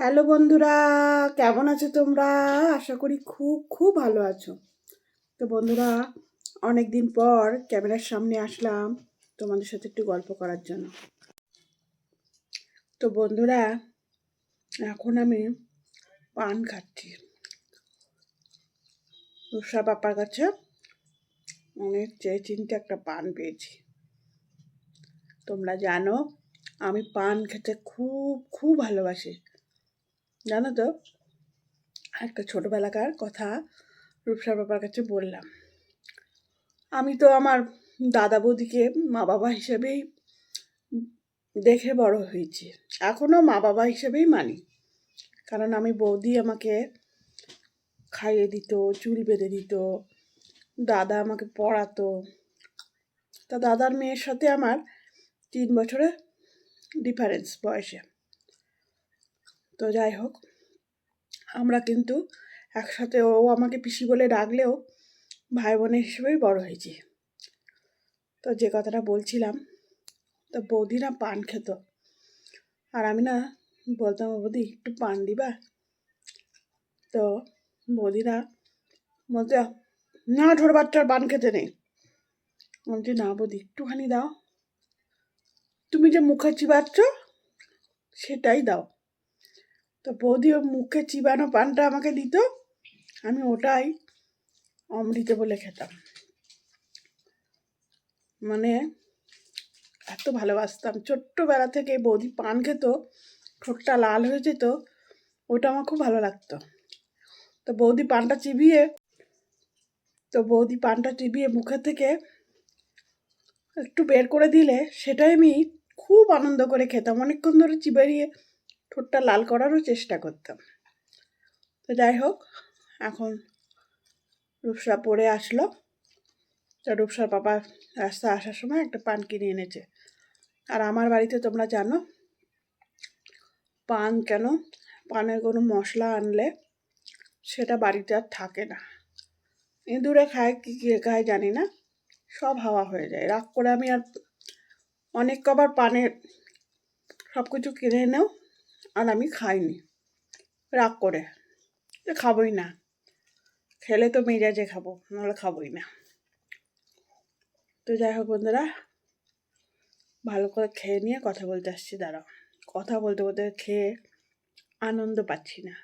Hello বন্ধুরা, কেমন আছো তোমরা? আশা করি খুব খুব ভালো আছো। তো বন্ধুরা অনেক দিন পর ক্যামেরার সামনে আসলাম তোমাদের সাথে একটু গল্প করার জন্য। তো বন্ধুরা, এখন আমি পান খাচ্ছি। উষা বাপার কাছে অনেক চেয়ে চিনতে একটা পান পেয়েছি। তোমরা জানো, আমি পান খেতে খুব খুব ভালোবাসি। জানো তো, একটা ছোটোবেলাকার কথা রূপসার বাবার কাছে বললাম। আমি তো আমার দাদা বৌদিকে মা বাবা হিসেবেই দেখে বড় হয়েছি এখনও মা বাবা হিসেবেই মানি। কারণ আমি বৌদি আমাকে খাইয়ে দিত, চুল বেঁধে দিত, দাদা আমাকে পড়াতো। তা দাদার মেয়ের সাথে আমার তিন বছরের ডিফারেন্স বয়সে। তো যাই হোক, আমরা কিন্তু একসাথে, ও আমাকে পিসি বলে ডাকলেও ভাই বোনের হিসেবেই বড় হয়েছি। তো যে কথাটা বলছিলাম, তো বৌদি না পান খেত। আর আমি না বলতাম, বৌদি, একটু পান দিবা? তো বৌদিরা বলতে না ঢোর বাচ্চার পান খেতে নেই। বলছি, না বৌদি, একটুখানি দাও। তুমি যে মুখে চিবাচ্ছ, সেটাই দাও। তো বৌদি ও মুখে চিবানো পানটা আমাকে দিত, আমি ওটাই অমৃত বলে খেতাম। মানে এত ভালোবাসতাম। ছোট্টবেলা থেকে বৌদি পান খেত, ঠোঁটটা লাল হয়ে যেত, ওটা আমার খুব ভালো লাগতো। তো বৌদি পানটা চিবিয়ে, তো বৌদি পানটা চিবিয়ে মুখের থেকে একটু বের করে দিলে, সেটাই আমি খুব আনন্দ করে খেতাম। অনেকক্ষণ ধরে চিবাইয়ে ঠোঁটটা লাল করারও চেষ্টা করতাম। তো যাই হোক, এখন রূপসা পড়ে আসলো। তো রূপসার বাবা রাস্তা আসার সময় একটা পান কিনে এনেছে। আর আমার বাড়িতে তোমরা জানো, পান কেন? পানের কোনো মশলা আনলে সেটা বাড়িতে আর থাকে না। ইঁদুরে খায়, কি কী খায় জানি না। সব হাওয়া হয়ে যায়। রাগ করে আমি আর অনেক কবার পানের সব কিছু কিনে এনেও আর আমি খাইনি। রাগ করে। খাবোই না। খেলে তো মেজাজে খাব, নাহলে খাবোই না। তো যাই হোক বন্ধুরা, ভালো করে খেয়ে নিয়ে কথা বলতে আসছি, দাঁড়াও। কথা বলতে বলতে খেয়ে আনন্দ পাচ্ছি না।